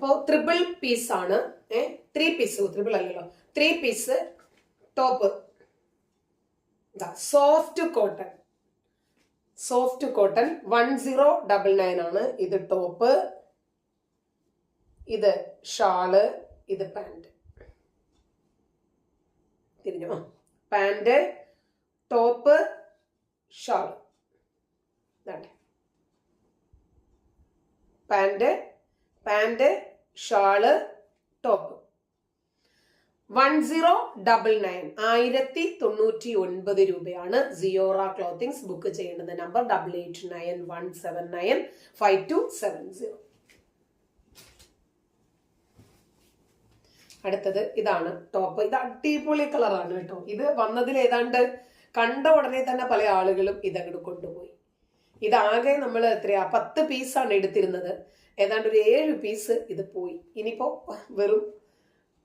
അപ്പോൾ triple piece ആണ്. A three piece triple അല്ലല്ലോ. Three piece top soft cotton soft cotton one zero double nine ആണ്. ഇത് top ഇത് ഷാൾ ഇത് പാന്റ് തിരിഞ്ഞു? Pant top shawl pant pant shawl top. One zero double nine ആയിരത്തി തൊണ്ണൂറ്റി ഒൻപത് രൂപയാണ് സിയോറ ക്ലോത്തിങ്സ് ബുക്ക് ചെയ്യേണ്ടത് number double eight nine one seven nine five two seven zero. അടുത്തത് ഇതാണ് ടോപ്പ്. ഇത് അടിപൊളി കളറാണ് കേട്ടോ. ഇത് വന്നതിൽ ഏതാണ്ട് കണ്ട ഉടനെ തന്നെ പല ആളുകളും ഇതങ്ങോട്ട് കൊണ്ടുപോയി. ഇതാകെ നമ്മൾ എത്രയാ? പത്ത് പീസാണ് എടുത്തിരുന്നത്. ഏതാണ്ട് ഒരു ഏഴ് പീസ് ഇത് പോയി. ഇനിയിപ്പോ വെറും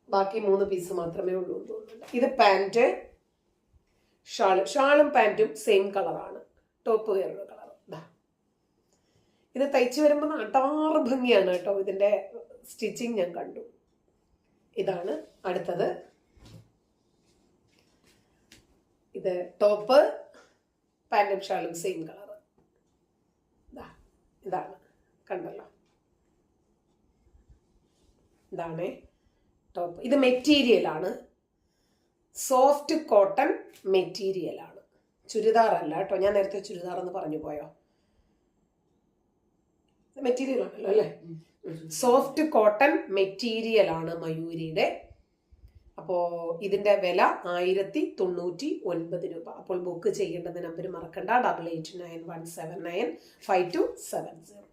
ബാക്കി മൂന്ന് പീസ് മാത്രമേ ഉള്ളൂ എന്ന് തോന്നുന്നുണ്ട്. ഇത് പാന്റ് ഷാൾ. ഷാളും പാന്റും സെയിം കളറാണ് ടോപ്പ് വേറൊരു കളർ ഇത് തയ്ച്ചു വരുമ്പോൾ നാട്ടാറ് ഭംഗിയാണ് കേട്ടോ. ഇതിന്റെ സ്റ്റിച്ചിങ് ഞാൻ കണ്ടു. ഇതാണ് അടുത്തത്. ഇത് ടോപ്പ് പാന്റും ഷാളും സെയിം കളർ ഇതാണ്. കണ്ടല്ലോ. ഇതാണ്. ടോപ്പ് ഇത് മെറ്റീരിയൽ ആണ്. സോഫ്റ്റ് കോട്ടൺ മെറ്റീരിയൽ ആണ്. ചുരിദാർ അല്ല കേട്ടോ. ഞാൻ നേരത്തെ ചുരിദാർ എന്ന് പറഞ്ഞു പോയോ? മെറ്റീരിയൽ ആണല്ലോ അല്ലേ? സോഫ്റ്റ് കോട്ടൺ മെറ്റീരിയൽ ആണ് മയൂരിയുടെ അപ്പോൾ ഇതിന്റെ വില ആയിരത്തി തൊണ്ണൂറ്റി ഒൻപത് രൂപ. അപ്പോൾ ബുക്ക് ചെയ്യേണ്ടത് നമ്പർ മറക്കണ്ട. Double eight nine one seven nine five two seven zero